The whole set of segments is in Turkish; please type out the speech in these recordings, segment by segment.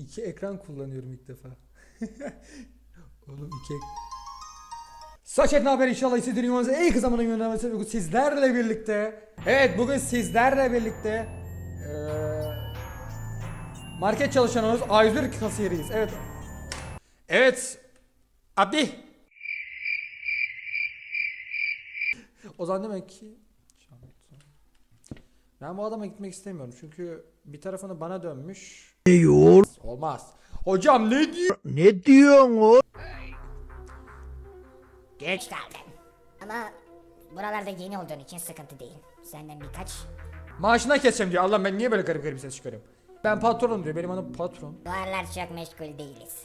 iki ekran kullanıyorum ilk defa. Oğlum iki ek... Saçet haber inşallah istediğiniz en kısa zamanda göndermesi bugün sizlerle birlikte. Evet bugün sizlerle birlikte eee, market çalışanımız A101 kasiyeriyiz. Evet. Evet. Abi. O zaman demek ki ben bu adama gitmek istemiyorum çünkü bir tarafını bana dönmüş. Diyor? Olmaz. Hocam ne diyor? Ne diyorsun o? Geç kaldın. Ama buralarda yeni olduğun için sıkıntı değil. Senden birkaç Maaşına keseceğim diyor. Allah ben niye böyle garip garip ses çıkarıyorum? Ben patronum diyor. Benim adım patron. duvarlar çok meşgul değiliz.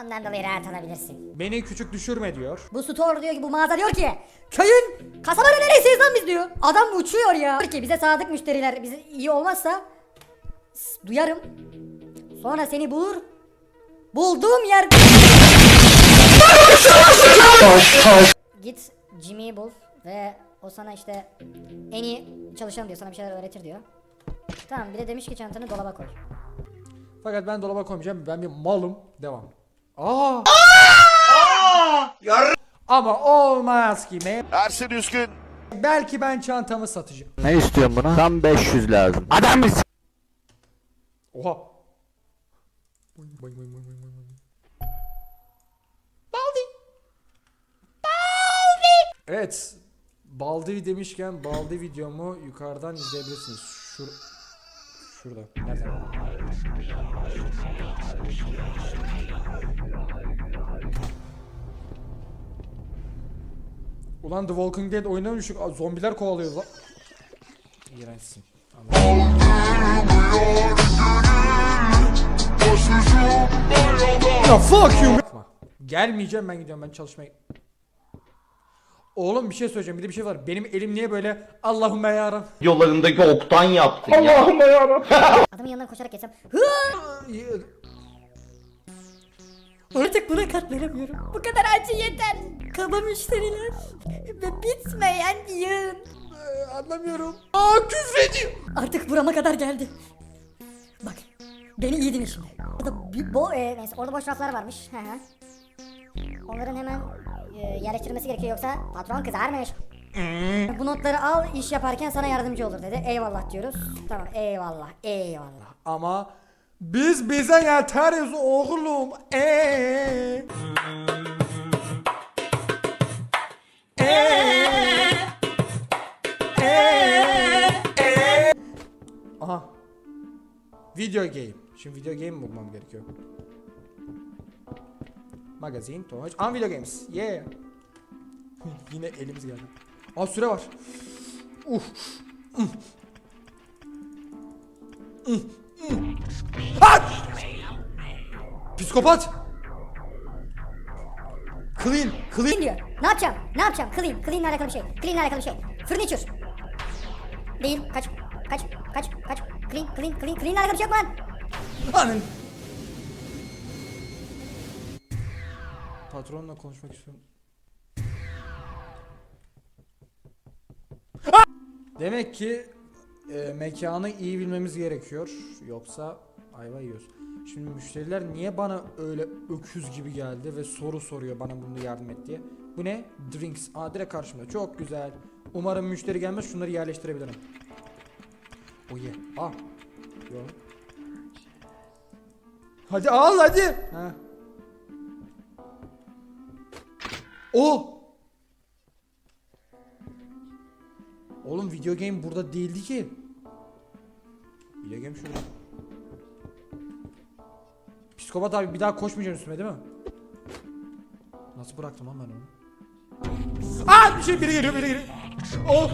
Ondan dolayı rahat olabilirsin. Beni küçük düşürme diyor. Bu store diyor ki bu mağaza diyor ki köyün kasabanın neresiyiz lan biz diyor. Adam uçuyor ya. Diyor ki bize sadık müşteriler bize iyi olmazsa duyarım. Sonra seni bulur. Bulduğum yer Git Jimmy'yi bul ve o sana işte en iyi çalışan diyor sana bir şeyler öğretir diyor. Tamam bir de demiş ki çantanı dolaba koy. Fakat ben dolaba koymayacağım. Ben bir malım. Devam. Aa! Ama olmaz ki. me- Ersin Üskün Belki ben çantamı satacağım. Ne istiyorsun buna? Tam 500 lazım. Adam mısın? Oha. Boing, boing, boing, boing, boing, boing. Baldi. Baldi. Evet. Baldi demişken Baldi videomu yukarıdan izleyebilirsiniz. Şur Şurada. Nereden? Ulan The Walking Dead. Aa, Zombiler kovalıyor lan. İğrençsin. Ya fuck you. Gelmeyeceğim ben gidiyorum ben çalışmaya. Oğlum bir şey söyleyeceğim bir de bir şey var. Benim elim niye böyle Allahümme yarabbim. Yollarındaki oktan yaptın ya. Allahümme yarabbim. Adamın yanından koşarak geçsem Artık buna katlanamıyorum. Bu kadar acı yeter. Kaba müşteriler. Ve bitmeyen yığın. Ee, Anlamıyorum. Aa küfrediyor. Artık burama kadar geldi. Bak. Beni iyi dinle şimdi. Orada bir bo e, neyse orada boş raflar varmış. Onların hemen e, yerleştirilmesi gerekiyor yoksa patron kızarmış. Bu notları al iş yaparken sana yardımcı olur dedi. Eyvallah diyoruz. Tamam eyvallah eyvallah. Ama biz bize yeteriz oğlum. Eee. Eee. Eee. Aha. Video game. Şimdi video game bulmam gerekiyor. Magazin, toy. Aa video games. Yeah. Yine elimiz geldi. Aa süre var. Uf. At! Psikopat! Clean, clean. diyor. Ne yapacağım? Ne yapacağım? Clean. Clean'le alakalı bir şey. Clean'le alakalı bir şey. Furniture. Değil. Kaç. Kaç. Kaç. Kaç. Clean. Clean. Clean. Clean'le alakalı bir şey yok. Anın. Patronla konuşmak istiyorum. Demek ki e, mekanı iyi bilmemiz gerekiyor. Yoksa ayva yiyoruz. Şimdi müşteriler niye bana öyle öküz gibi geldi ve soru soruyor bana bunu yardım et diye. Bu ne? Drinks. Aa direkt karşımda. Çok güzel. Umarım müşteri gelmez. Şunları yerleştirebilirim. Oh yeah. Ah. Yok. Hadi al hadi. Ha. O. Oğlum video game burada değildi ki. Video game şurada. Psikopat abi bir daha koşmayacaksın üstüme değil mi? Nasıl bıraktım lan ben onu? Aa bir şey biri geliyor biri geliyor. Oh.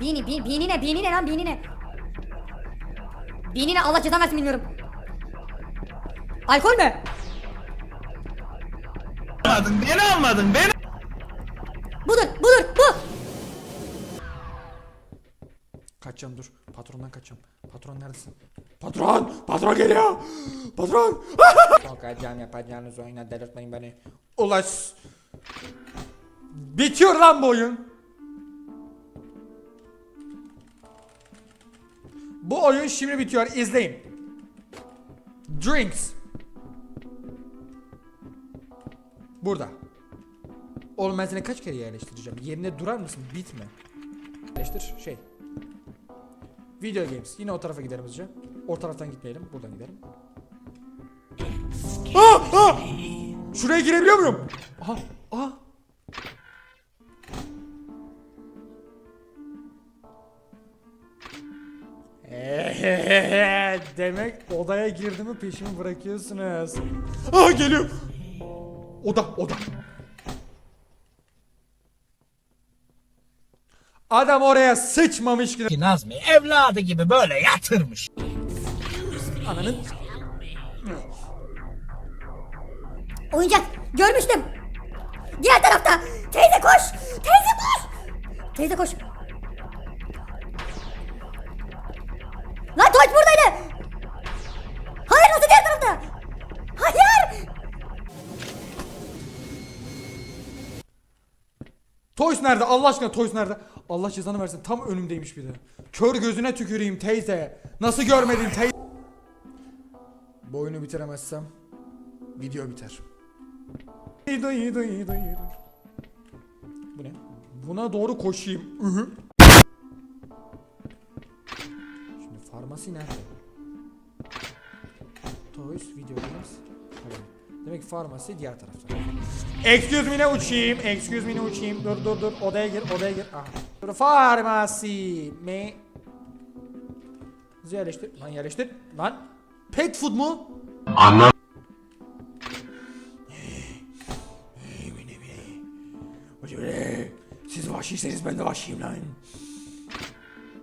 Bini. Bin, bini ne? Bini ne lan? Bini ne? Bini ne? Allah cezanı versin bilmiyorum. Alkol mü? Beni almadın beni. Budur. Budur. Bu. Kaçacağım dur. Patrondan kaçacağım. Patron neredesin? Patron! Patron geliyor! Patron! Sokacağım yapacağınız oyuna delirtmeyin beni. Ulaş! Bitiyor lan bu oyun. Bu oyun şimdi bitiyor. İzleyin. Drinks. Burada. Oğlum ben seni kaç kere yerleştireceğim? Yerine durar mısın? Bitme. Yerleştir. Şey. Video games. Yine o tarafa gidelim hızlıca. O taraftan gitmeyelim. Buradan gidelim. Aa, aa! Şuraya girebiliyor muyum? Aha, aha. Ehehehe, Demek odaya girdi mi peşimi bırakıyorsunuz. Aa geliyor. Oda, oda. Adam oraya sıçmamış gibi. Nazmi evladı gibi böyle yatırmış. Ananın. Oyuncak görmüştüm. Diğer tarafta. Teyze koş. Teyze koş. Teyze koş. Lan Toç buradaydı. Hayır nasıl diğer tarafta? Hayır. Toys nerede? Allah aşkına Toys nerede? Allah cezanı versin. Tam önümdeymiş bir de. Kör gözüne tüküreyim teyze. Nasıl görmedin teyze? Bu oyunu bitiremezsem video biter. Bu ne? Buna doğru koşayım. Ühü. Farmasi nerede? Toys Video Games. Tamam. Demek ki farmasi diğer tarafta. Excuse me ne uçayım. Excuse me ne uçayım. Dur dur dur. Odaya gir. Odaya gir. Aha. Dur farmasi mi? Bizi yerleştir. Lan yerleştir. Lan. Pet food mu? Anla. Siz vahşiyseniz ben de vahşiyim lan.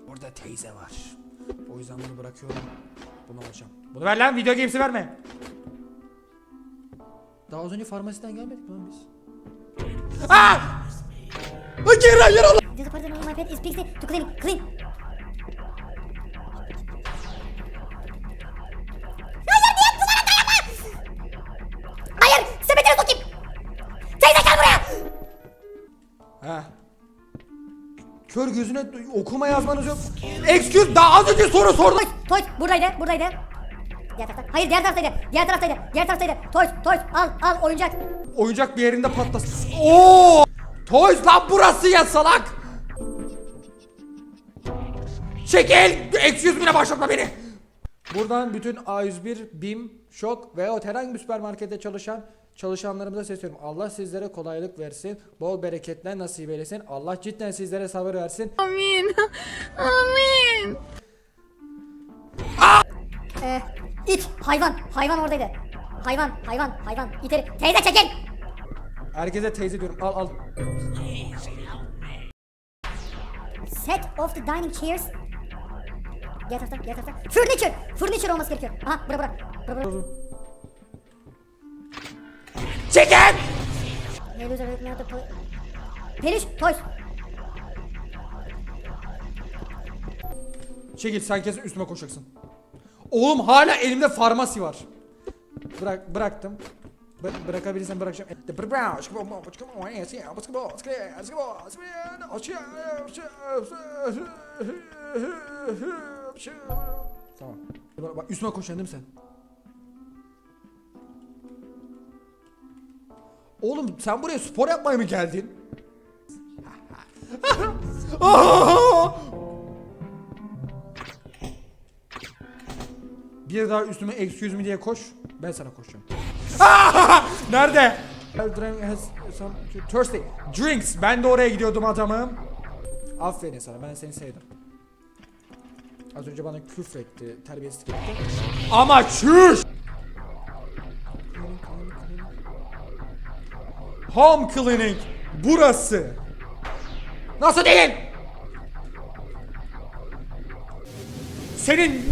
Orada teyze var. Yüzden bunu bırakıyorum. Bunu alacağım. Bunu ver lan video games'i verme. Daha az önce farmasiden gelmedik mi lan biz? Aa! Hayır hayır Allah! This part of my pet is pixie to clean. Clean. Gözüne okuma yazmanız yok. Excuse daha az önce soru sordum. Toys, Toys buradaydı, buradaydı. Diğer tarafta. Hayır diğer taraftaydı. Diğer taraftaydı. Diğer taraftaydı. Toys, Toys al al oyuncak. Oyuncak bir yerinde patlasın. Oo! Toys lan burası ya salak. Çekil! Excuse me'le başlatma beni. Buradan bütün A101, BİM, Şok veya herhangi bir süpermarkette çalışan çalışanlarımıza sesleniyorum. Allah sizlere kolaylık versin, bol bereketler nasip eylesin. Allah cidden sizlere sabır versin. Amin. Amin. Ee, it, hayvan, hayvan oradaydı. Hayvan, hayvan, hayvan. İteri. Teyze çekil. Herkese teyze diyorum. Al al. Set of the dining chairs. Diğer tarafta, diğer tarafta. Furniture, furniture olması gerekiyor. Aha, bura bura. Bura bura. Toy. Periş, toys. Çekil sen kesin üstüme koşacaksın. Oğlum hala elimde farmasi var. Bırak bıraktım. Bı- bırakabilirsen bırakacağım. Tamam. Bak üstüme koşacaksın değil mi sen? Oğlum sen buraya spor yapmaya mı geldin? Bir daha üstüme excuse me diye koş. Ben sana koşacağım. Nerede? Thirsty drinks. Ben de oraya gidiyordum adamım. Aferin sana. Ben seni sevdim. Az önce bana küfretti, terbiyesizlik etti. Ama çüş! Home cleaning. Burası. Nasıl değil? Senin